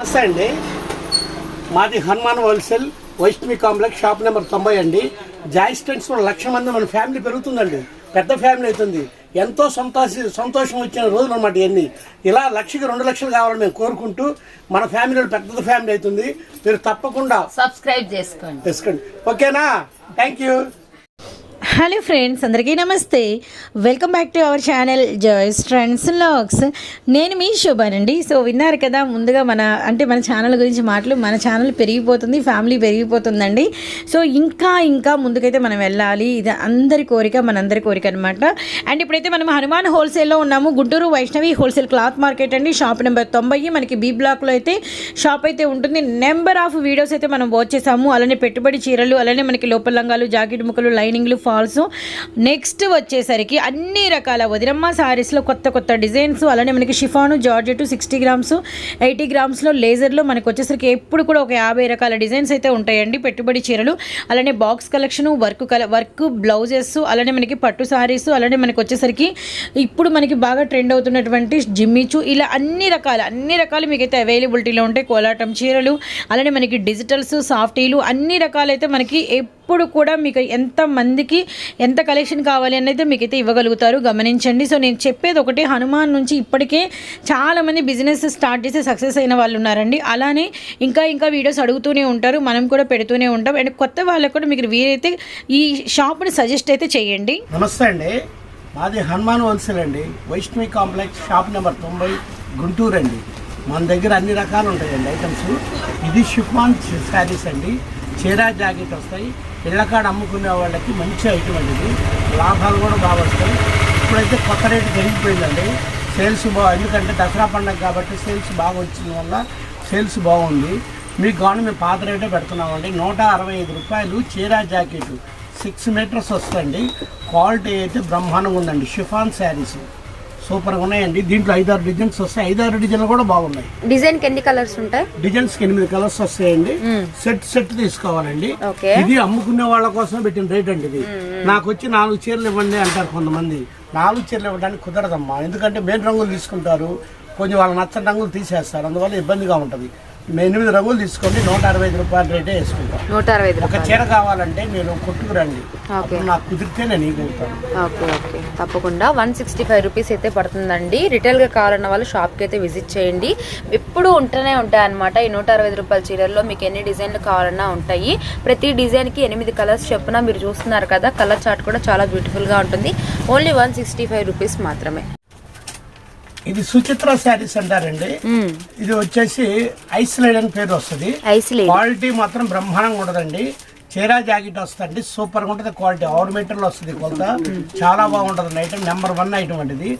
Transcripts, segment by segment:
నమస్తే అండి. మాది Hanuman wholesale Vaishnavi complex shop number తొంభై అండి. జాయ్ స్టెంట్స్ లక్ష మంది మన ఫ్యామిలీ పెరుగుతుందండి. పెద్ద ఫ్యామిలీ అవుతుంది. ఎంతో సంతోష సంతోషం వచ్చిన రోజులు అనమాట ఇవన్నీ ఇలా లక్షకి రెండు లక్షలు కావాలని మేము కోరుకుంటూ మన ఫ్యామిలీ పెద్ద ఫ్యామిలీ అవుతుంది. మీరు తప్పకుండా సబ్స్క్రైబ్ చేసుకోండి. తీసుకోండి ఓకేనా? Thank you. హలో ఫ్రెండ్స్ అందరికీ నమస్తే. Welcome back to our channel Joy's trends logs నేను మీ శోభానండి సో విన్నారు కదా ముందుగా మన అంటే మన ఛానల్ గురించి మాటలు మన ఛానల్ పెరిగిపోతుంది ఫ్యామిలీ పెరిగిపోతుందండి. సో ఇంకా ఇంకా ముందుకైతే మనం వెళ్ళాలి. ఇది అందరి కోరిక మనందరి కోరిక అనమాట అండ్ ఇప్పుడైతే మనం హనుమాన్ హోల్సేల్లో ఉన్నాము. Guntur Vaishnavi wholesale cloth market అండి. షాప్ నెంబర్ తొంభై మనకి బీ బ్లాక్లో అయితే షాప్ అయితే ఉంటుంది. నెంబర్ ఆఫ్ వీడియోస్ అయితే మనం వాచ్ చేసాము. అలానే పెట్టుబడి చీరలు అలానే మనకి లోపల లంగాలు జాకెట్ ముక్కలు లైనింగ్లు ఫాల్స్ నెక్స్ట్ వచ్చేసరికి అన్ని రకాల వదిరమ్మ శారీస్లో కొత్త కొత్త డిజైన్స్ అలానే మనకి chiffon georgette sixty grams eighty గ్రామ్స్లో లేజర్లో మనకు వచ్చేసరికి ఎప్పుడు కూడా ఒక యాభై రకాల డిజైన్స్ అయితే ఉంటాయండి. పెట్టుబడి చీరలు అలానే బాక్స్ కలెక్షన్ వర్క్ కల వర్క్ బ్లౌజెస్ అలానే మనకి పట్టు సారీస్ అలానే మనకి వచ్చేసరికి ఇప్పుడు మనకి బాగా ట్రెండ్ అవుతున్నటువంటి జిమ్మిచు ఇలా అన్ని రకాల అన్ని రకాలు మీకైతే అవైలబిలిటీలో ఉంటాయి. కోలాటం చీరలు అలానే మనకి డిజిటల్స్ సాఫ్టీలు అన్ని రకాలైతే మనకి ఇప్పుడు కూడా మీకు ఎంత మందికి ఎంత కలెక్షన్ కావాలి అని అయితే మీకైతే ఇవ్వగలుగుతారు. గమనించండి. సో నేను చెప్పేది ఒకటి హనుమాన్ నుంచి ఇప్పటికే చాలామంది బిజినెస్ స్టార్ట్ చేసి సక్సెస్ అయిన వాళ్ళు ఉన్నారండి. అలానే ఇంకా ఇంకా వీడియోస్ అడుగుతూనే ఉంటారు. మనం కూడా పెడుతూనే ఉంటాం. అండ్ కొత్త వాళ్ళకు కూడా మీకు వీరైతే ఈ షాప్ని సజెస్ట్ అయితే చేయండి. నమస్తే అండి. మాది హనుమాన్ హోల్సేల్ అండి. వైష్ణవి కాంప్లెక్స్ షాప్ నెంబర్ తొంభై గుంటూరు అండి. మన దగ్గర అన్ని రకాలు ఉంటాయండి ఐటమ్స్ ఇది షిఫాన్ శారీస్ అండి. చీరా జాకెట్ వస్తాయి. ఇళ్ళకాడ అమ్ముకునే వాళ్ళకి మంచి ఐటమ్ అండి లాభాలు కూడా బాగా వస్తాయి ఇప్పుడైతే కొత్త రేటు పెరిగిపోయిందండి. సేల్స్ బాగా ఎందుకంటే దసరా పండగ కాబట్టి సేల్స్ బాగా వచ్చిన వల్ల సేల్స్ బాగుంది. మీకు కానీ మేము పాత రేటే పెడుతున్నామండి. నూట అరవై ఐదు రూపాయలు చీరా జాకెట్. సిక్స్ మీటర్స్ వస్తుంది క్వాలిటీ అయితే బ్రహ్మాండంగా ఉందండి. షిఫాన్ శారీస్. సూపర్గా ఉన్నాయండి. దీంట్లో ఐదారు డిజైన్స్ వస్తాయి. ఐదారు డిజైన్లు కూడా బాగున్నాయి. డిజైన్కి ఎన్ని కలర్స్ ఉంటాయి? డిజైన్స్కి ఎనిమిది కలర్స్ వస్తాయండి. సెట్ సెట్ తీసుకోవాలండి. ఓకే. ఇది అమ్ముకునే వాళ్ళ కోసం పెట్టిన రేట్ అండి ఇది. నాకు వచ్చి నాలుగు చీరలు ఇవ్వండి అంటారు కొంతమంది. నాలుగు చీరలు ఇవ్వడానికి కుదరదమ్మా. ఎందుకంటే మెయిన్ రంగులు తీసుకుంటారు. కొంచెం వాళ్ళ నచ్చని రంగులు తీసేస్తారు. అందువల్ల ఇబ్బందిగా ఉంటుంది. ఎనిమిది రంగులు తీసుకోండి నూట అరవై ఐదు రూపాయల రేటే వేసుకుంటాం. నూట అరవై ఒక చీర కావాలంటే మీరు కొట్టుకురండి. ఓకే. అప్పుడు నాకు కుదిరితే నేను ఇవ్వగలుగుతాను ఓకే ఓకే. తప్పకుండా వన్ సిక్స్టీ ఫైవ్ రూపీస్ అయితే పడుతుందండి. రిటైల్గా కావాలన్న వాళ్ళు షాప్కి అయితే విజిట్ చేయండి. ఎప్పుడు ఉంటూనే ఉంటాయి అనమాట ఈ నూట అరవై రూపాయల చీరల్లో. మీకు ఎన్ని డిజైన్లు కావాలన్నా ఉంటాయి. ప్రతి డిజైన్కి ఎనిమిది కలర్స్ చొప్పున మీరు చూస్తున్నారు కదా కలర్ చార్ట్ కూడా చాలా బ్యూటిఫుల్గా ఉంటుంది. Only one sixty five rupees మాత్రమే. ఇది సుచిత్ర శారీస్ అంటారండి. ఇది వచ్చేసి ఐస్లైడ్ అని పేరు వస్తుంది. క్వాలిటీ మాత్రం బ్రహ్మాండంగా ఉండదండి. చీరా జాకెట్ వస్తుంది సూపర్గా ఉంటుంది. క్వాలిటీ ఆరు మీటర్లు వస్తుంది కొలత. చాలా బాగుంటుంది ఐటమ్ నెంబర్ వన్ ఐటమ్ అండి ఇది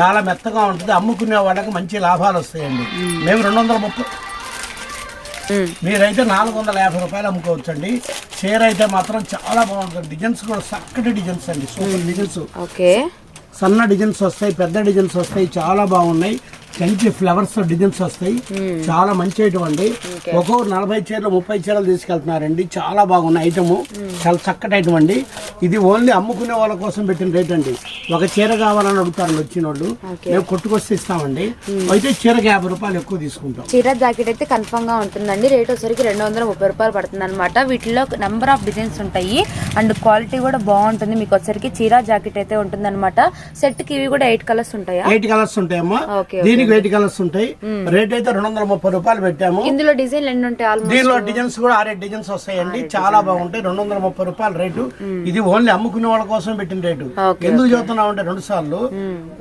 చాలా మెత్తగా ఉంటుంది. అమ్ముకునే వాళ్ళకి మంచి లాభాలు వస్తాయండి. మేము. రెండు వందల ముప్పై మీరైతే నాలుగు వందల యాభై రూపాయలు అమ్ముకోవచ్చు అండి చీర అయితే మాత్రం చాలా బాగుంటుంది. డిజైన్స్ కూడా చక్కటి డిజైన్స్ అండి. Super designs. ఓకే. సన్న డిజైన్స్ వస్తాయి పెద్ద డిజైన్స్ వస్తాయి చాలా బాగున్నాయి. మంచి ఫ్లవర్స్ డిజైన్స్ వస్తాయి. చాలా మంచి ఐటమ్ అండి ఒక్కొక్కరు నలభై చీరలు ముప్పై చీరలు తీసుకెళ్తున్నారండి. చాలా బాగున్న ఐటమ్. చాలా చక్కటి ఐటమ్ అండి. ఇది ఓన్లీ అమ్ముకునే వాళ్ళ కోసం పెట్టిన రేట్ అండి. ఒక చీర కావాలని అడుగుతారు వచ్చిన వాళ్ళు మేము కొట్టుకొస్తే ఇస్తామండి. అయితే చీరకి యాభై రూపాయలు ఎక్కువ తీసుకుంటాం. చీర జాకెట్ అయితే కన్ఫర్మ్గా ఉంటుందండి. రేట్ వచ్చరికి రెండు వందల ముప్పై రూపాయలు పడుతుంది అనమాట వీటిలో నెంబర్ ఆఫ్ డిజైన్స్ ఉంటాయి. అండ్ క్వాలిటీ కూడా బాగుంటుంది. మీకు వచ్చరికి చీర జాకెట్ అయితే ఉంటుంది అనమాట సెట్కి ఇవి కూడా ఎయిట్ కలర్స్ ఉంటాయా? ఎయిట్ కలర్స్ ఉంటాయమ్మా. ఓకే దీనికి ఎయిట్ కలర్స్ ఉంటాయి. రేట్ అయితే రెండు వందల ముప్పై రూపాయలు పెట్టాము. ఇందులో డిజైన్లు ఎన్ని ఉంటాయి దీనిలో డిజైన్స్ కూడా ఆరేడు డిజైన్స్ వస్తాయండి. చాలా బాగుంటాయి. రెండు వందల ముప్పై రూపాయల రేటు. ఇది ఓన్లీ అమ్ముకునే వాళ్ళ కోసం పెట్టిన రేటు. ఎందుకు చెబుతున్నాం అంటే రెండు సార్లు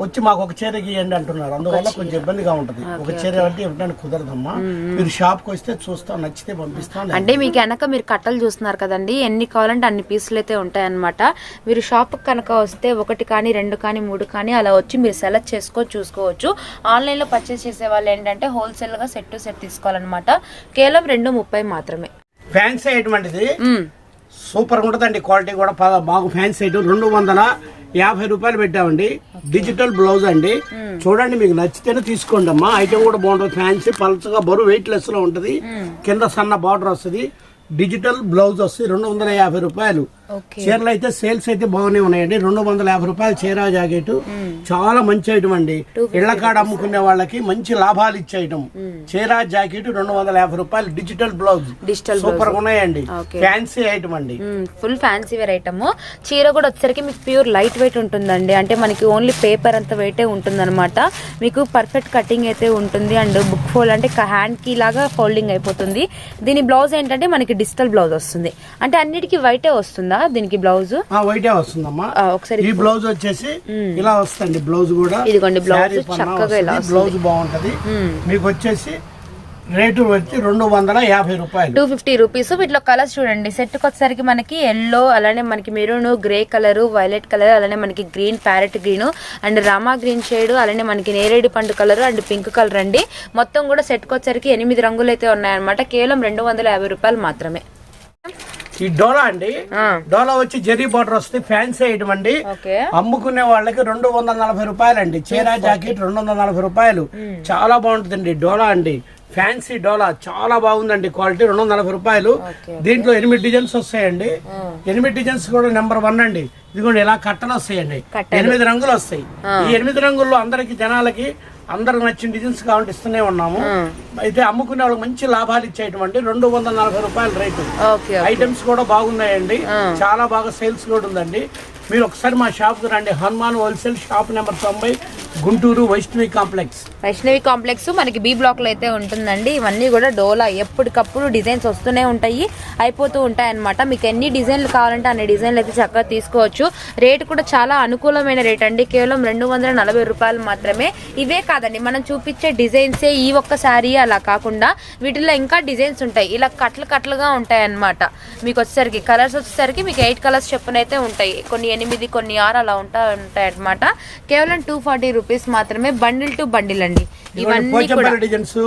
వచ్చి మాకు ఒక చీర గీయండి అంటున్నారు. అందువల్ల కొంచెం ఇబ్బందిగా ఉంటది. ఒక చీర అంటే ఇవ్వడానికి కుదరదమ్మా. మీరు షాప్కి వస్తే చూస్తాం నచ్చితే పంపిస్తాం అంటే మీకు వెనక మీరు కట్టలు చూస్తున్నారు కదండి. ఎన్ని కావాలంటే అన్ని పీసులు అయితే ఉంటాయి అనమాట మీరు షాప్ కనుక వస్తే ఒకటి కానీ రెండు కానీ మూడు కానీ అలా వచ్చి మీరు సెలెక్ట్ చేసుకొని చూసుకోవచ్చు. ఆన్లైన్ లో పర్చేస్ చేసే వాళ్ళు ఏంటంటే హోల్సేల్గా సెట్ టు సెట్ తీసుకోవాలన్నమాట. కేవలం రెండు ముప్పై మాత్రమే. ఫ్యాన్సీ మ్మ్. సూపర్ ఉంటుందండి క్వాలిటీ కూడా బాగా ఫ్యాన్సీ ఐటమ్ రెండు వందల యాభై రూపాయలు పెట్టామండి. డిజిటల్ బ్లౌజ్ అండి. చూడండి మీకు నచ్చితేనే తీసుకోండి అమ్మా ఐటమ్ కూడా బాగుంటుంది ఫ్యాన్సీ పల్చగా బరువు వెయిట్ లెస్లో ఉంటది కింద సన్న బార్డర్ వస్తుంది. డిజిటల్ బ్లౌజ్ వస్తుంది రెండు వందల యాభై రూపాయలు. చీరలు అయితే సేల్స్ అయితే బాగానే ఉన్నాయండి. రెండు వందల యాభై రూపాయలు చీర జాకెట్. చాలా మంచి ఐటమ్ అండి. ఇళ్ళ కాడ అమ్ముకునే వాళ్ళకి మంచి లాభాలు ఇచ్చే ఐటమ్ చీర జాకెట్ రెండు వందల యాభై రూపాయలు డిజిటల్ బ్లౌజ్. డిజిటల్ సూపర్గా ఉన్నాయండి. ఫ్యాన్సీ ఐటమ్ అండి. ఫుల్ ఫ్యాన్సీ వేర్ ఐటమ్ చీర కూడా వచ్చేసరికి మీకు ప్యూర్ లైట్ వెయిట్ ఉంటుందండి. అంటే మనకి ఓన్లీ పేపర్ అంత వెయిటే ఉంటుందన్నమాట. మీకు పర్ఫెక్ట్ కటింగ్ అయితే ఉంటుంది. అండ్ బుక్ ఫోల్డ్ అంటే హ్యాండ్కి లాగా ఫోల్డింగ్ అయిపోతుంది. దీని బ్లౌజ్ ఏంటంటే మనకి డిజిటల్ బ్లౌజ్ వస్తుంది. అంటే అన్నిటికీ వైటే వస్తుందా? దీనికి బ్లౌజ్? వైటే వస్తుందమ్మా. ఒకసారి ఈ బ్లౌజ్ వచ్చేసి ఇలా వస్తుంది బ్లౌజ్ కూడా. ఇదిగోండి, బ్లౌజ్ చక్కగా ఇలా. బ్లౌజ్ బాగుంటది. మీకు వచ్చేసి రేటు వచ్చి రెండు వందల యాభై రూపాయలు. Two fifty rupees. వీటిలో కలర్స్ చూడండి. సెట్కి వచ్చేసరికి మనకి ఎల్లో అలానే మనకి maroon grey colour violet colour అలానే మనకి green parrot green and Rama green shade అలానే మనకి నేరేడు పండు కలర్ అండ్ పింక్ కలర్ అండి. మొత్తం కూడా సెట్కి వచ్చేసరికి ఎనిమిది రంగులు అయితే ఉన్నాయన్నమాట. కేవలం రెండు వందల యాభై రూపాయలు మాత్రమే. ఈ డోలా అండి. డోలా వచ్చి జెరీ బార్డర్ వస్తే ఫ్యాన్సీ ఐటమ్ అండి. అమ్ముకునే వాళ్ళకి రెండు వందల నలభై రూపాయలు అండి చీర జాకెట్ రెండు వందల నలభై రూపాయలు. చాలా బాగుంటుందండి డోలా అండి. ఫ్యాన్సీ డోలా చాలా బాగుందండి క్వాలిటీ రెండు వందల నలభై రూపాయలు. దీంట్లో ఎనిమిది డిజైన్స్ వస్తాయండి. ఎనిమిది డిజైన్స్ కూడా నెంబర్ వన్ అండి. ఇదిగోండి ఇలా కట్టలు వస్తాయండి. ఎనిమిది రంగులు వస్తాయి. ఈ ఎనిమిది రంగుల్లో అందరికి జనాలకి అందరికి నచ్చిన డిజైన్స్ కావాలంటే ఇస్తూనే ఉన్నాము. అయితే అమ్ముకునే వాళ్ళకి మంచి లాభాలు ఇచ్చేటువంటి రెండు వందల నలభై రూపాయల రేటు. ఓకే ఐటమ్స్ కూడా బాగున్నాయండి. చాలా బాగా సేల్స్ కూడా ఉందండి. మీరు ఒకసారి మా షాప్కి రండి. హనుమాన్ హోల్సేల్ షాప్ నెంబర్ తొంభై గుంటూరు వైష్ణవి కాంప్లెక్స్. వైష్ణవి కాంప్లెక్స్ మనకి బి బ్లాక్లో అయితే ఉంటుందండి. ఇవన్నీ కూడా డోలా ఎప్పటికప్పుడు డిజైన్స్ వస్తూనే ఉంటాయి అయిపోతూ ఉంటాయి అన్నమాట మీకు ఎన్ని డిజైన్లు కావాలంటే అన్ని డిజైన్లు అయితే చక్కగా తీసుకోవచ్చు. రేట్ కూడా చాలా అనుకూలమైన రేట్ అండి. కేవలం రెండు వందల నలభై రూపాయలు మాత్రమే. ఇవే కాదండి మనం చూపించే డిజైన్సే ఈ ఒక్క శారీ అలా కాకుండా వీటిలో ఇంకా డిజైన్స్ ఉంటాయి. ఇలా కట్లు కట్లుగా ఉంటాయి అన్నమాట మీకు వచ్చేసరికి కలర్స్ వచ్చేసరికి మీకు ఎయిట్ కలర్స్ చెప్పునైతే ఉంటాయి. కొన్ని ఎనిమిది కొన్ని ఆరు అలా ఉంటా ఉంటాయి అన్నమాట కేవలం టూ ఫార్టీ రూపీస్ మాత్రమే బండిల్ టు బండిల్ అండి. ఇవన్నీ కూడా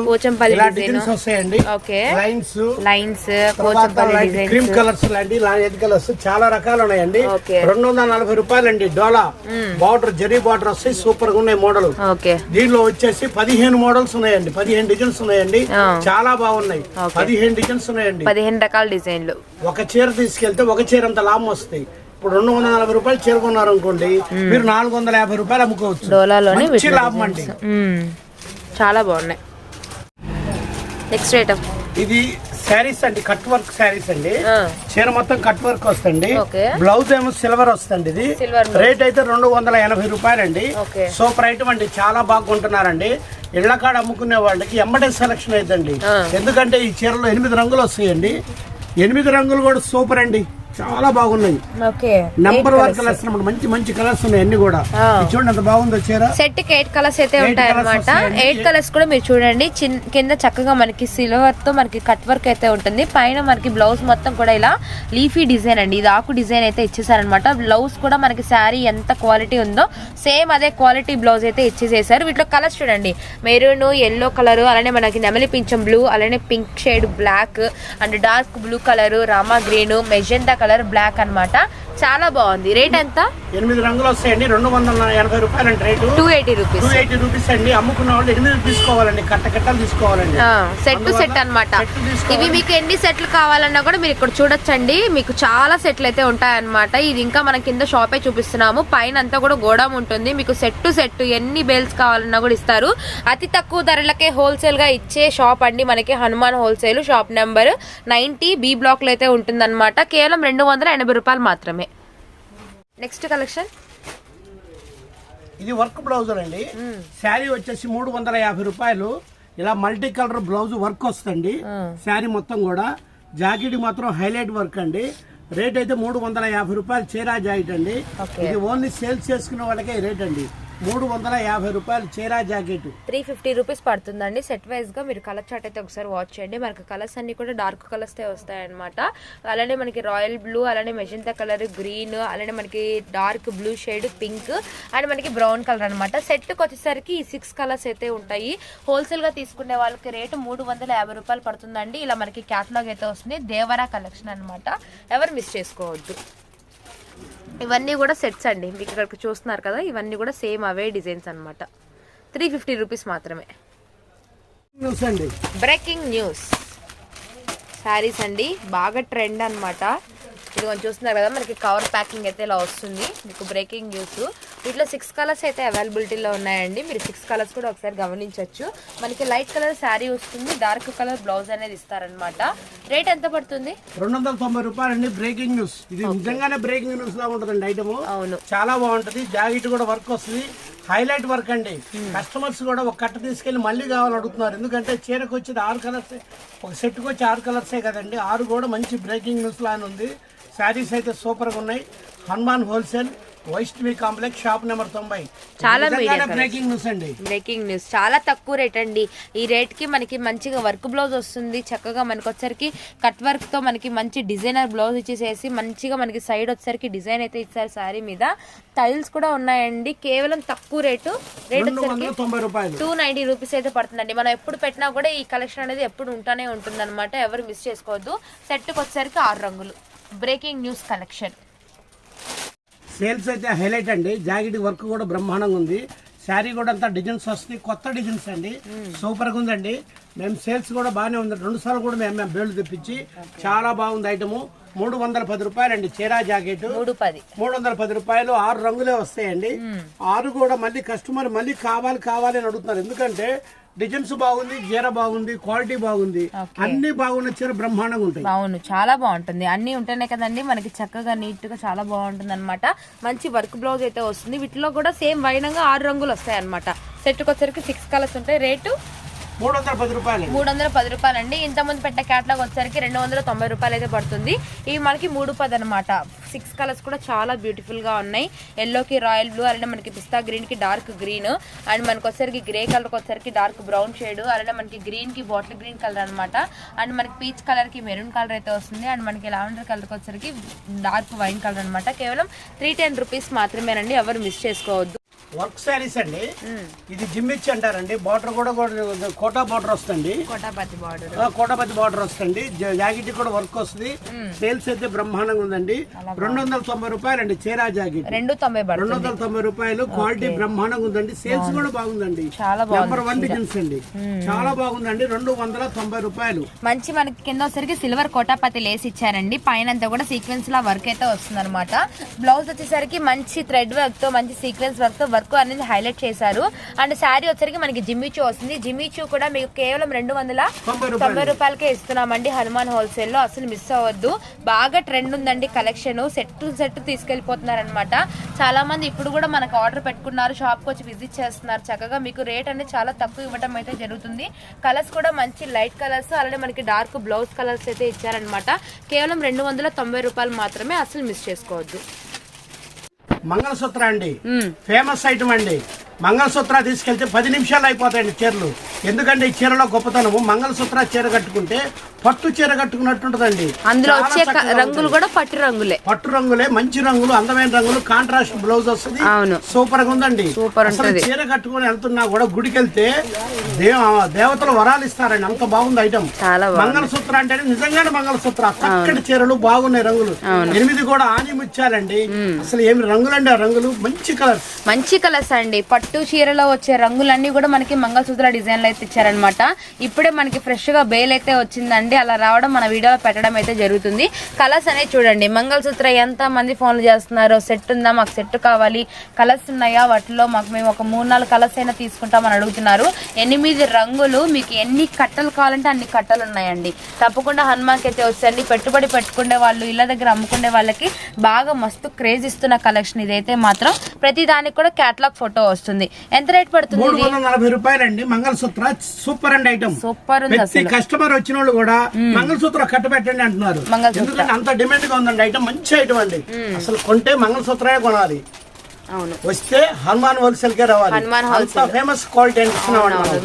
పోచంపల్లి డిజైన్స్ వస్తాయండి. Okay. Lines lines Pochampally cream designs colours లాంటి కలర్స్ చాలా రకాలు ఉన్నాయండి. రెండు వందల నలభై రూపాయలండి డోలా. బార్డర్ జరీ బార్డర్ వస్తాయి సూపర్గా ఉన్నాయి మోడల్. దీనిలో వచ్చేసి పదిహేను మోడల్స్ ఉన్నాయండి పదిహేను డిజైన్స్ ఉన్నాయండి. చాలా బాగున్నాయి. పదిహేను డిజైన్స్ ఉన్నాయండి. పదిహేను రకాల డిజైన్లు ఒక చీర తీసుకెళ్తే ఒక చీర అంత లాభం వస్తాయి. ఇప్పుడు రెండు వందల నలభై రూపాయలు చీర కొన్నారు అనుకోండి మీరు నాలుగు వందల యాభై రూపాయలు అమ్ముకోవచ్చు. డోలాలోనే మంచి లాభం అండి. చాలా బాగున్నాయి. నెక్స్ట్ ఐటమ్ ఇది శారీస్ అండి కట్ వర్క్ శారీస్ అండి. చీర మొత్తం కట్ వర్క్ వస్తుంది. బ్లౌజ్ ఏమో సిల్వర్ వస్తుంది ఇది. రేట్ అయితే రెండు వందల ఎనభై రూపాయలండి. ఓకే. సూపర్ ఐటమ్ అండి చాలా బాగుంటున్నారండి ఇళ్ళ కాడ అమ్ముకునే వాళ్ళకి ఎంబడే సెలక్షన్ అయిద్దండి. ఎందుకంటే ఈ చీరలో ఎనిమిది రంగులు వస్తాయండి. ఎనిమిది రంగులు కూడా సూపర్ అండి. చాలా బాగున్నాయి. నంబర్ వన్ కలర్స్ మంచి మంచి కలర్స్ ఉన్నాయి అన్ని కూడా. చూడండి ఎంత బాగుందో చీర. సెట్కి ఎయిట్ కలర్స్ అయితే ఉంటాయి అనమాట. ఎయిట్ కలర్స్ కూడా మీరు చూడండి. కింద చక్కగా మనకి సిల్వర్తో మనకి కట్ వర్క్ అయితే ఉంటుంది. పైన మనకి బ్లౌజ్ మొత్తం కూడా ఇలా లీఫీ డిజైన్ అండి. ఇది ఆకు డిజైన్ అయితే ఇచ్చేసారనమాట బ్లౌజ్ కూడా మనకి శారీ ఎంత క్వాలిటీ ఉందో సేమ్ అదే క్వాలిటీ బ్లౌజ్ అయితే ఇచ్చేసేసారు. వీటిలో కలర్స్ చూడండి. మెరూన్ ఎల్లో కలర్ అలానే మనకి నెమలి పింఛం బ్లూ అలానే pink shade black and dark blue colour Rama green magenta colour black అన్నమాట. చాలా బాగుంది. రేట్ ఎంత? ఎనిమిది రంగులు వస్తాయండి. రెండు వందల ఎనభై రూపాయలు అండి rate. Two eighty rupees two eighty rupees అండి. అమ్ముకున్న వాళ్ళు ఎనిమిది తీసుకోవాలండి. కట్ట కట్టలు తీసుకోవాలండి. సెట్ టు సెట్ తీసుకోవాలి. ఇవి మీకు ఎన్ని సెట్లు కావాలన్నా కూడా మీరు ఇక్కడ చూడొచ్చండి. మీకు చాలా సెట్లు అయితే ఉంటాయన్నమాట. ఇది ఇంకా మనం కింద షాపే చూపిస్తున్నాము. పైన అంతా కూడా గోడౌన్ ఉంటుంది. మీకు సెట్ టు సెట్ ఎన్ని బేల్స్ కావాలన్నా కూడా ఇస్తారు. అతి తక్కువ ధరలకే హోల్సేల్గా ఇచ్చే షాప్ అండి మనకి Hanuman wholesale shop number ninety B బ్లాక్లో అయితే ఉంటుందన్నమాట. కేవలం రెండు వందల ఎనభై రూపాయలు మాత్రమే. Next collection? ఇది వర్క్ బ్లౌజ్ అండి. శారీ వచ్చేసి మూడు వందల యాభై రూపాయలు. ఇలా మల్టీ కలర్ బ్లౌజ్ వర్క్ వస్తుంది శారీ మొత్తం కూడా. జాకెట్ మాత్రం హైలైట్ వర్క్ అండి. రేట్ అయితే మూడు వందల యాభై రూపాయలు చీరా జాకెట్ అండి. ఇది ఓన్లీ సేల్స్ చేసుకునే వాళ్ళకే రేట్ అండి. మూడు వందల యాభై రూపాయలు చీరా జాకెట్. త్రీ ఫిఫ్టీ రూపీస్ పడుతుందండి. సెట్ వైజ్గా మీరు కలర్ చార్ట్ అయితే ఒకసారి వాచ్ చేయండి. మనకి కలర్స్ అన్ని కూడా డార్క్ కలర్స్ వస్తాయి అనమాట అలానే మనకి రాయల్ బ్లూ అలానే మెజంతా కలర్ గ్రీన్ అలానే మనకి dark blue shade pink and మనకి బ్రౌన్ కలర్ అనమాట సెట్కి వచ్చేసరికి ఈ సిక్స్ కలర్స్ అయితే ఉంటాయి. హోల్సేల్గా తీసుకునే వాళ్ళకి రేటు మూడు వందల యాభై రూపాయలు పడుతుందండి. ఇలా మనకి క్యాటలాగ్ అయితే వస్తుంది. దేవరా కలెక్షన్ అన్నమాట. ఎవరు మిస్ చేసుకోవద్దు. ఇవన్నీ కూడా సెట్స్ అండి. మీకు ఇక్కడ చూస్తున్నారు కదా ఇవన్నీ కూడా సేమ్ అవే డిజైన్స్ అన్నమాట. త్రీ ఫిఫ్టీ రూపీస్ మాత్రమే. న్యూస్ అండి. బ్రేకింగ్ న్యూస్ శారీస్ అండి బాగా ట్రెండ్ అన్నమాట. ఇది కొంచెం చూస్తున్నారు కదా మనకి కవర్ ప్యాకింగ్ అయితే ఇలా వస్తుంది. మీకు బ్రేకింగ్ న్యూస్ వీటిలో సిక్స్ కలర్స్ అయితే అవైలబిలిటీలో ఉన్నాయండి. మీరు సిక్స్ కలర్స్ కూడా ఒకసారి గమనించవచ్చు మనకి లైట్ కలర్ శారీ వస్తుంది. డార్క్ కలర్ బ్లౌజ్ అనేది ఇస్తారనమాట రేట్ ఎంత పడుతుంది? రెండు వందల తొంభై రూపాయలండి బ్రేకింగ్ న్యూస్ ఇది నిజంగానే బ్రేకింగ్ న్యూస్ లా ఉంటుందండి ఐటమ్ అవును. చాలా బాగుంటది. జాకెట్ కూడా వర్క్ వస్తుంది. హైలైట్ వర్క్ అండి. కస్టమర్స్ కూడా ఒక కట్ట తీసుకెళ్ళి మళ్ళీ కావాలని అడుగుతున్నారు ఎందుకంటే చీరకు వచ్చేది ఆరు కలర్స్ ఒక సెట్కి వచ్చి ఆరు కలర్సే కదండి. ఆరు కూడా మంచి బ్రేకింగ్ న్యూస్ లానే ఉంది. శారీస్ అయితే సూపర్గా ఉన్నాయి. Hanuman wholesale Vaishnavi complex shop number తొంభై. చాలా బ్రేకింగ్ న్యూస్ అండి. బ్రేకింగ్ న్యూస్ చాలా తక్కువ రేట్ అండి. ఈ రేట్కి మనకి మంచిగా వర్క్ బ్లౌజ్ వస్తుంది. చక్కగా మనకి వచ్చరికి కట్ వర్క్తో మనకి మంచి డిజైనర్ బ్లౌజ్ ఇచ్చేసేసి మంచిగా మనకి సైడ్ వచ్చరికి డిజైన్ అయితే ఇచ్చారు శారీ మీద. టైల్స్ కూడా ఉన్నాయండి. కేవలం తక్కువ రేటు రేట్ వచ్చరికి టూ నైంటీ రూపీస్ అయితే పడుతుందండి. మనం ఎప్పుడు పెట్టినా కూడా ఈ కలెక్షన్ అనేది ఎప్పుడు ఉంటూనే ఉంటుంది అనమాట ఎవరు మిస్ చేసుకోవద్దు. సెట్కి వచ్చరికి ఆరు రంగులు. బ్రేకింగ్ న్యూస్ కలెక్షన్ సేల్స్ అయితే హైలైట్ అండి. జాకెట్ వర్క్ కూడా బ్రహ్మాండంగా ఉంది. శారీ కూడా అంతా డిజైన్స్ వస్తుంది. కొత్త డిజైన్స్ అండి. సూపర్గా ఉందండి. మేము సేల్స్ కూడా బాగానే ఉంది. రెండు సార్లు కూడా మేము మేము బేళ్ళు తెప్పించి చాలా బాగుంది ఐటమ్. మూడు వందల పది రూపాయలండి చీరా జాకెట్. మూడు వందల పది రూపాయలు ఆరు రంగులే వస్తాయండి. ఆరు కూడా మళ్ళీ కస్టమర్ మళ్ళీ కావాలి కావాలి అని అడుగుతున్నారు. ఎందుకంటే డిజైన్స్ బాగుంది చీర బాగుంది క్వాలిటీ బాగుంది. అన్ని బాగున్న చీర బ్రహ్మాండంగా ఉంటాయి. అవును చాలా బాగుంటుంది. అన్నీ ఉంటేనే కదండి మనకి చక్కగా నీట్గా చాలా బాగుంటుంది అనమాట మంచి వర్క్ బ్లౌజ్ అయితే వస్తుంది. వీటిలో కూడా సేమ్ వైనంగా ఆరు రంగులు వస్తాయి అనమాట సెట్కి వచ్చరికి సిక్స్ కలర్స్ ఉంటాయి. రేటు మూడు వందల పది రూపాయలు. మూడు వందల పది రూపాయలు అండి ఇంతకుముందు పెట్టే క్యాట్లాగ్ వచ్చేసరికి రెండు వందల తొంభై రూపాయలు అయితే పడుతుంది. ఇవి మనకి మూడు పది అనమాట సిక్స్ కలర్స్ కూడా చాలా బ్యూటిఫుల్గా ఉన్నాయి. ఎల్లోకి రాయల్ బ్లూ అలానే మనకి పిస్తా గ్రీన్కి డార్క్ గ్రీన్ అండ్ మనకి వచ్చేసరికి గ్రే కలర్ వచ్చేసరికి డార్క్ బ్రౌన్ షేడ్ అలానే మనకి గ్రీన్కి బాటిల్ గ్రీన్ కలర్ అనమాట అండ్ మనకి పీచ్ కలర్కి మెరూన్ కలర్ అయితే వస్తుంది. అండ్ మనకి లావెండర్ కలర్ వచ్చేసరికి డార్క్ వైన్ కలర్ అనమాట కేవలం త్రీ టెన్ రూపీస్ మాత్రమేనండి. ఎవరు మిస్ చేసుకోవద్దు. వర్క్ శారీస్ అండి. ఇది జిమ్మిచ్చి అంటారండి. బార్డర్ కూడా కోటా బార్డర్ వస్తుంది కోటాపతి బార్డర్. కోటాపతి బార్డర్ వస్తుంది జాకెట్ కూడా వర్క్ వస్తుంది. సేల్స్ అయితే బ్రహ్మాండంగా ఉందండి. రెండు వందల తొంభై రూపాయలు అండి చీరా జాకెట్. రెండు తొంభై రెండు వందల తొంభై రూపాయలు క్వాలిటీ బ్రహ్మాండంగా ఉందండి. సేల్స్ కూడా బాగుందండి. నెంబర్ వన్ డిజైన్స్ అండి. చాలా బాగుందండి. రెండు వందల తొంభై రూపాయలు. మంచి మనకి కింద వచ్చేసరికి సిల్వర్ కోటాపతి లేస్ ఇచ్చారండి. పైన అంతా కూడా సీక్వెన్స్ లా వర్క్ అయితే వస్తుంది అనమాట బ్లౌజ్ వచ్చేసరికి మంచి థ్రెడ్ వర్క్తో మంచి సీక్వెన్స్ వర్క్తో వర్క్ అనేది హైలైట్ చేశారు. అండ్ శారీ వచ్చేసరికి మనకి జిమ్మిచూ వస్తుంది. జిమ్మిచూ కూడా మీకు కేవలం రెండు వందల తొంభై తొంభై రూపాయలు రూపాయలకే ఇస్తున్నామండి. హనుమాన్ హోల్సేల్లో అసలు మిస్ అవ్వద్దు. బాగా ట్రెండ్ ఉందండి కలెక్షన్. సెట్ టు సెట్ తీసుకెళ్ళిపోతున్నారు అనమాట చాలా మంది ఇప్పుడు కూడా మనకు ఆర్డర్ పెట్టుకున్నారు. షాప్కి వచ్చి విజిట్ చేస్తున్నారు. చక్కగా మీకు రేట్ అనేది చాలా తక్కువ ఇవ్వడం అయితే జరుగుతుంది. కలర్స్ కూడా మంచి లైట్ కలర్స్ అలానే మనకి డార్క్ బ్లౌజ్ కలర్స్ అయితే ఇచ్చారనమాట కేవలం రెండు వందల తొంభై రూపాయలు మాత్రమే అసలు మిస్ చేసుకోవద్దు. మంగళసూత్ర అండి. ఫేమస్ ఐటమ్ అండి. మంగళసూత్ర తీసుకెళ్తే పది నిమిషాలు అయిపోతాయండి చీరలు. ఎందుకంటే ఈ చీరలో గొప్పతనము మంగళసూత్ర చీర కట్టుకుంటే పట్టు చీర కట్టుకున్నట్టుంటదండి. అందులో వచ్చే రంగులు. కూడా పట్టు రంగులే. పట్టు రంగులే మంచి రంగులు అందమైన రంగులు కాంట్రాస్ట్ బ్లౌజ్ వస్తుంది. అవును. సూపర్గా ఉందండి. సూపర్ ఉంటది. చీర కట్టుకుని వెళ్తున్నా కూడా గుడికి వెళ్తే దేవ దేవతలు వరాలు ఇస్తారండి. అంత బాగుంది ఐటమ్ చాలా. మంగళసూత్ర అంటే నిజంగానే మంగళసూత్ర. చక్కటి చీరలు బాగున్నాయి రంగులు. ఎనిమిది కూడా ఆని ముచ్చాలండి అసలు ఏమి రంగులండి ఆ రంగులు? మంచి కలర్ మంచి కలర్స్ అండి. పట్టు చీరలో వచ్చే రంగులన్నీ కూడా మనకి మంగళసూత్ర డిజైన్లో అయితే ఇచ్చారనమాట ఇప్పుడే మనకి ఫ్రెష్గా బేల్ అయితే వచ్చిందండి. అలా రావడం మన వీడియోలో పెట్టడం అయితే జరుగుతుంది. కలర్స్ అనేది చూడండి. మంగళసూత్ర ఎంత మంది ఫోన్లు చేస్తున్నారు సెట్ ఉందా మాకు సెట్ కావాలి. కలర్స్ ఉన్నాయా? వాటిలో మాకు మేము ఒక మూడు నాలుగు కలర్స్ అయినా తీసుకుంటామని అడుగుతున్నారు. ఎనిమిది రంగులు మీకు ఎన్ని కట్టలు కావాలంటే అన్ని కట్టలు ఉన్నాయండి. తప్పకుండా హనుమాన్కి అయితే వచ్చండి పెట్టుబడి పెట్టుకునే వాళ్ళు ఇళ్ళ దగ్గర అమ్ముకునే వాళ్ళకి బాగా మస్తు క్రేజ్ ఇస్తున్న కలెక్షన్ ఇదైతే మాత్రం. ప్రతి దానికి కూడా క్యాటలాగ్ ఫోటో వస్తుంది. ఎంత రేట్ పడుతుంది నలభై రూపాయలండి మంగళసూత్ర. సూపర్ అండి ఐటమ్ సూపర్ కస్టమర్ వచ్చిన వాళ్ళు కూడా మంగళసూత్ర కట్టబెట్టండి అంటున్నారు. ఎందుకంటే అంత డిమాండ్గా ఉందండి ఐటమ్ మంచి ఐటమ్ అండి. అసలు కొంటే మంగళసూత్రే కొనాలి. వస్తే హనుమాన్ హోల్సేల్ కే రావాలి. Famous quality.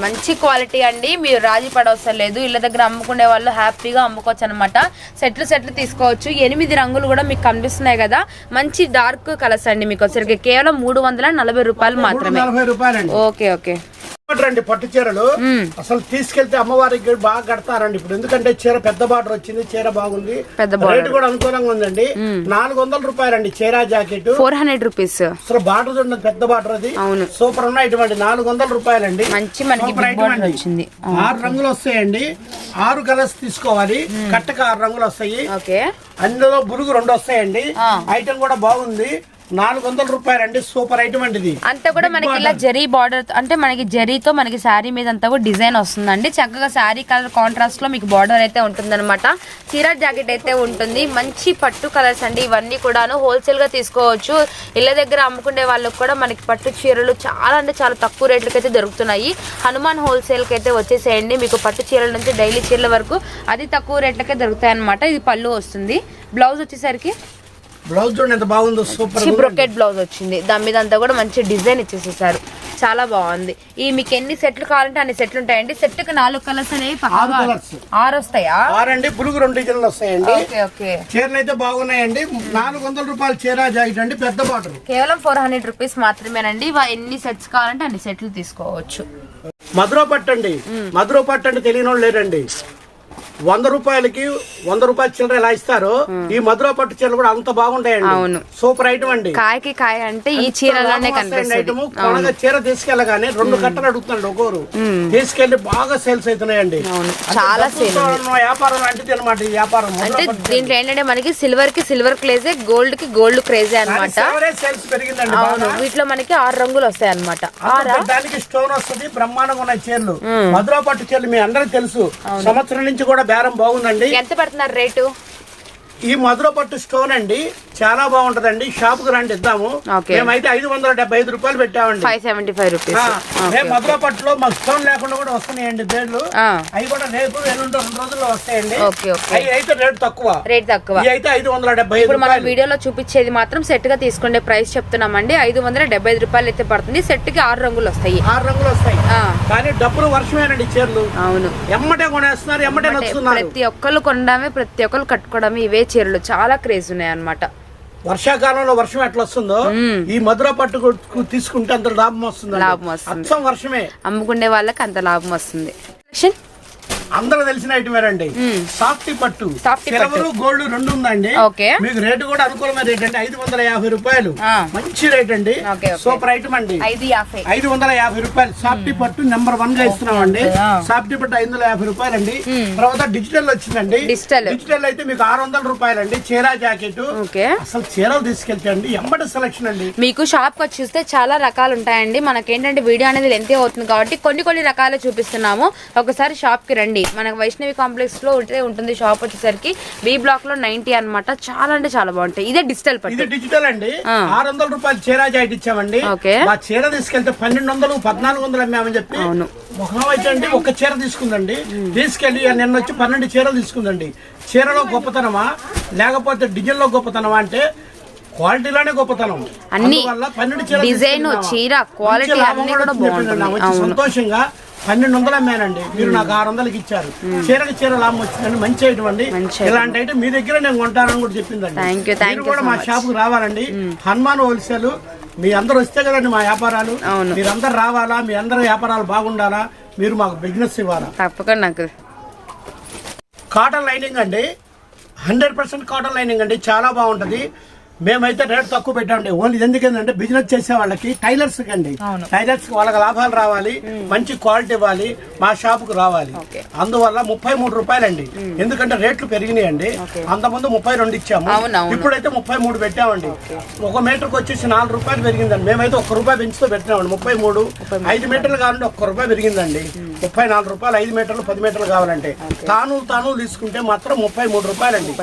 మంచి క్వాలిటీ అండి. మీరు రాజీ పడవసరం లేదు ఇళ్ళ దగ్గర అమ్ముకునే వాళ్ళు హ్యాపీగా అమ్ముకోవచ్చు అనమాట సెట్లు సెట్లు తీసుకోవచ్చు. ఎనిమిది రంగులు కూడా మీకు కనిపిస్తున్నాయి కదా. మంచి డార్క్ కలర్స్ అండి మీకు వచ్చరికి కేవలం మూడు వందల నలభై రూపాయలు మాత్రమే. రూపాయలండి. ఓకే. రండి పట్టు చీరలు. అసలు తీసుకెళ్తే అమ్మవారికి బాగా కడతారండి. ఇప్పుడు ఎందుకంటే చీర పెద్ద బార్డర్ వచ్చింది చీర బాగుంది. రేటు కూడా అనుకూలంగా ఉందండి. నాలుగు వందల రూపాయలండి చీర జాకెట్. Four hundred rupees. అసలు బార్డర్ చూడండి పెద్ద బార్డర్ అది. అవును. సూపర్ ఉన్నాయి ఇటువంటి నాలుగు వందల రూపాయలండి. మంచి బార్డర్ అండి. వచ్చింది. ఆరు రంగులు వస్తాయండి. ఆరు కలర్స్ తీసుకోవాలి. కట్టక ఆరు రంగులు వస్తాయి. ఓకే. అందులో బులుగు రెండు వస్తాయండి. ఐటమ్ కూడా బాగుంది. నాలుగు వందల రూపాయలండి సూపర్ ఐటమ్ అండి ఇది. అంతా కూడా మనకి ఇలా జరీ బార్డర్ అంటే మనకి జరీతో మనకి శారీ మీద అంతా కూడా డిజైన్ వస్తుందండి. చక్కగా శారీ కలర్ కాంట్రాస్ట్లో మీకు బార్డర్ అయితే ఉంటుందన్నమాట. చీర జాకెట్ అయితే ఉంటుంది. మంచి పట్టు కలర్స్ అండి ఇవన్నీ కూడాను. హోల్సేల్గా తీసుకోవచ్చు. ఇళ్ళ దగ్గర అమ్ముకునే వాళ్ళకి కూడా మనకి పట్టు చీరలు చాలా అంటే చాలా తక్కువ రేట్లకి అయితే దొరుకుతున్నాయి. హనుమాన్ హోల్సేల్కి అయితే వచ్చేసేయండి. మీకు పట్టు చీరల నుంచి డైలీ చీరల వరకు అది తక్కువ రేట్లకే దొరుకుతాయి అనమాట ఇది పళ్ళు వస్తుంది. బ్లౌజ్ వచ్చేసరికి బ్లౌజ్ చూడండి ఎంత బాగుందో సూపర్ బ్రొకెట్ బ్లౌజ్ వచ్చింది. దాని మీద అంతా కూడా మంచి డిజైన్ ఇచ్చేసేసారు. చాలా బాగుంది. ఈ మీకు ఎన్ని సెట్లు కావాలంటే అన్ని సెట్లు ఉంటాయండి. సెట్కి నాలుగు కలర్స్ అనేవి ఆరు వస్తాయా? ఆరండి బులుగు రెండు డిజైన్లు వస్తాయండి. చీరలు అయితే బాగున్నాయండి. నాలుగు వందల రూపాయల చీర జాకెట్ అండి పెద్ద బార్డర్. కేవలం ఫోర్ హండ్రెడ్ రూపీస్ మాత్రమేనండి. ఎన్ని సెట్స్ కావాలంటే అన్ని సెట్లు తీసుకోవచ్చు. మధుర పట్టండి మధుర పట్టండి తెలియని వాళ్ళు లేరండి. వంద రూపాయలకి వంద రూపాయల చిల్లర ఎలా ఇస్తారో ఈ మధుర పట్టు చీరలు కూడా అంత బాగుంటాయండి. అవును. సూపర్ ఐటమ్ అండి. కాయకి కాయ అంటే ఈ చీరలోనే కనిపిస్తుంది. ఐటమ్. కొనగా చీర తీసుకెళ్ళగానే రెండు కట్టలు అడుగుతున్నాడు ఒకరు తీసుకెళ్ళి బాగా సేల్స్ అవుతున్నాయండి. చాలా సేల్ ఉన్న వ్యాపారం లాంటిది అనమాట ఈ వ్యాపారం. అంటే దీంట్లో ఏంటంటే మనకి సిల్వర్కి సిల్వర్ క్రేజే గోల్డ్కి గోల్డ్ క్రేజే అన్నమాట. సేల్స్ పెరిగిందండి అవును. వీటిలో మనకి ఆరు రంగులు వస్తాయి అనమాట దానికి స్టోన్ వస్తుంది బ్రహ్మాండంగా ఉన్నాయి చీరలు. మధురా పట్టు చీరలు మీ అందరికి తెలుసు. సంవత్సరం నుంచి కూడా బేరం బాగుందండి. ఎంత పడుతున్నారు రేటు? ఈ మధుర పట్టు స్టోన్ అండి చాలా బాగుంటదండి. షాప్కు రండి ఇద్దాము. మేమైతే ఐదు వందల డెబ్బై ఐదు రూపాయలు పెట్టామండి. Five seventy five rupees. మేము మధుర పట్టులో మాకు స్టోన్ లేకుండా కూడా వస్తున్నాయండి ఆ. అవి కూడా రేపు ఎల్లుండి రెండు రోజుల్లో వస్తాయండి. అవి అయితే రేటు తక్కువ. రేట్ తక్కువ. అయితే ఐదు వందల డెబ్బై ఇప్పుడు మనం వీడియోలో చూపించేది మాత్రం సెట్గా తీసుకునే ప్రైస్ చెప్తున్నామండి. ఐదు వందల డెబ్బై ఐదు రూపాయలు అయితే పడుతుంది. సెట్కి ఆరు రంగులు వస్తాయి. ఆరు రంగులు వస్తాయి. కానీ డబ్బులు వర్షమేనండి చీరలు. అవును. ఎమ్మటే కొనేస్తున్నారు ఎమ్మటే ప్రతి ఒక్కళ్ళు కొనడమే ప్రతి ఒక్కళ్ళు కట్టుకోవడమే ఇవే చీరలు చాలా క్రేజ్ ఉన్నాయి అన్నమాట వర్షాకాలంలో వర్షం ఎట్లా వస్తుందో ఈ మధుర పట్టు తీసుకుంటే అంత లాభం వస్తుంది లాభం వస్తుంది. వర్షమే. అమ్ముకునే వాళ్ళకి అంత లాభం వస్తుంది? అందరూ తెలిసిన ఐటమేనండి సాఫ్టీ పట్టు. సాఫ్టీ సిల్వర్ గోల్డ్ రెండు ఉందండి. ఓకే. మీకు రేటు కూడా అనుకూలమైన రేట్ అండి. ఐదు వందల యాభై రూపాయలు. మంచి రేట్ అండి. సూపర్ ఐటమ్ అండి. ఐదు వందల యాభై రూపాయలు. సాఫ్టీ పట్టు నెంబర్ వన్గా ఇస్తున్నామండి. ఓకే, ఆ. సాఫ్టీ పట్టు ఐదు వందల యాభై రూపాయలు అండి తర్వాత డిజిటల్ వచ్చిందండి. డిజిటల్. డిజిటల్ అయితే మీకు ఆరు వందల రూపాయలు అండి చీర జాకెట్. ఓకే. అసలు చీరలు తీసుకెళ్తే అండి ఎంబటి సెలక్షన్ అండి. మీకు షాప్ వచ్చి చూస్తే చాలా రకాలు ఉంటాయండి. మనకేంటంటే వీడియో అనేది లెంతే అవుతుంది కాబట్టి కొన్ని కొన్ని రకాలు చూపిస్తున్నాము. ఒకసారి షాప్కి రండి. మనకు వైష్ణవి కాంప్లెక్స్లో ఉంటే ఉంటుంది షాప్ వచ్చేసరికి బి బ్లాక్లో నైన్టీ అన్నమాట. చాలా అంటే చాలా బాగుంటాయి. ఇదే డిజిటల్ ఇది డిజిటల్ అండి. ఆరు వందల రూపాయలు చీర జాకెట్ ఇచ్చామండి. ఓకే. ఆ చీర తీసుకెళ్తే పన్నెండు వందలు పద్నాలుగు వందలు అమ్మామని చెప్పి అవును. అయితే అండి ఒక చీర తీసుకుందండి. తీసుకెళ్ళి నిన్న వచ్చి పన్నెండు చీరలు తీసుకుందండి. చీరలో గొప్పతనమా? లేకపోతే డిజైన్లో గొప్పతనమా అంటే క్వాలిటీలోనే గొప్పతనం. అన్ని డిజైన్? చీర, క్వాలిటీ. సంతోషంగా పన్నెండు వందలు అమ్మానండి. మీరు నాకు ఆరు వందలకి ఇచ్చారు. చీరకి చీర లాభం వచ్చిందండి. మంచి ఐటమ్ అండి. ఇలాంటి అయితే మీ దగ్గర నేను కొంటానని కూడా చెప్పిందండి. మీరు కూడా మా. షాప్కు రావాలండి. హనుమాన్ హోల్సేల్. మీ అందరూ వస్తే కదండి మా వ్యాపారాలు. మీరందరూ రావాలా? మీ అందరూ వ్యాపారాలు బాగుండాలా? మీరు మాకు బిజినెస్ ఇవ్వాలా? తప్పకుండా నాకు కాటన్ లైనింగ్ అండి. హండ్రెడ్ పర్సెంట్ కాటన్ లైనింగ్ అండి. చాలా బాగుంటది. మేమైతే రేట్ తక్కువ పెట్టండి ఓన్లీ ఎందుకంటే బిజినెస్ చేసే వాళ్ళకి టైలర్స్ అండి అవును. టైలర్స్ వాళ్ళకి లాభాలు రావాలి మంచి క్వాలిటీ ఇవ్వాలి మా షాప్కు రావాలి. అందువల్ల ముప్పై మూడు రూపాయలండి. ఎందుకంటే రేట్లు పెరిగినాయండి. అంతకుముందు ముప్పై రెండు ఇచ్చాము. ఇప్పుడైతే ముప్పై మూడు పెట్టామండి. ఒక మీటర్కి వచ్చేసి నాలుగు రూపాయలు పెరిగిందండి. మేమైతే ఒక్క రూపాయి పెంచుతూ పెట్టినామండి. ముప్పై మూడు ఐదు మీటర్లు కావాలంటే ఒక్క రూపాయి పెరిగిందండి. ముప్పై నాలుగు రూపాయలు ఐదు మీటర్లు పది మీటర్లు కావాలంటే. తాను తాను తీసుకుంటే మాత్రం ముప్పై మూడు రూపాయలండి.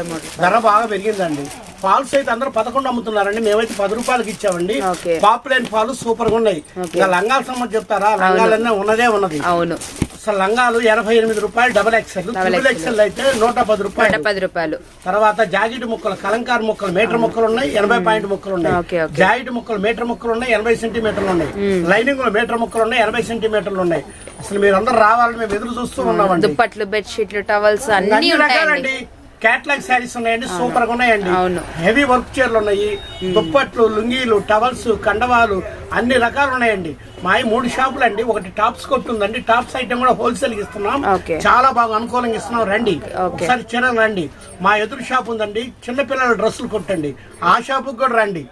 ధర బాగా పెరిగిందండి. పాల్స్ అయితే అందరూ పదకొండు అమ్ముతున్నారండి. మేమైతే పది రూపాయలకి ఇచ్చామండి. పాపులైన్ పాలు సూపర్గా ఉన్నాయి. ఇంకా లంగాల సంబంధం చెప్తారా? లంగాలన్నీ ఉన్నదే ఉన్నది. అవును. అసలు లంగాలు ఎనభై ఎనిమిది రూపాయలు డబల్ ఎక్సెల్ ట్రిపుల్ ఎక్సెల్ అయితే నూట పది రూపాయలు. పది రూపాయలు. తర్వాత జాకెట్ ముక్కలు కలంకార్ ముక్కలు మీటర్ ముక్కలు ఉన్నాయి ఎనభై పాయింట్ ముక్కలు ఉన్నాయి. జాకెట్ ముక్కలు మీటర్ ముక్కలు ఉన్నాయి ఎనభై సెంటీమీటర్లు ఉన్నాయి. లైనింగ్లో మీటర్ ముక్కలు ఉన్నాయి ఎనభై సెంటీమీటర్లు ఉన్నాయి. అసలు మీరు అందరూ రావాలని మేము ఎదురు చూస్తూ ఉన్నామండి. దుప్పట్లు బెడ్షీట్లు టవల్స్ అన్ని రకాలండి. క్యాట్లాగ్ శారీస్ ఉన్నాయండి సూపర్గా ఉన్నాయండి. హెవీ వర్క్ చీరలు ఉన్నాయి దుప్పట్లు లుంగీలు టవల్స్ కండవాలు అన్ని రకాలు ఉన్నాయండి. మా మూడు షాపులు అండి ఒకటి టాప్స్ కొట్టుందండి టాప్స్ ఐటమ్ కూడా హోల్సేల్ ఇస్తున్నాం. చాలా బాగా అనుకూలంగా ఇస్తున్నాం రండి. ఒకసారి చీరలు రండి. మా ఎదురు షాప్ ఉందండి చిన్నపిల్లల డ్రెస్సులు కొట్టండి. ఆ షాపుకి కూడా రండి.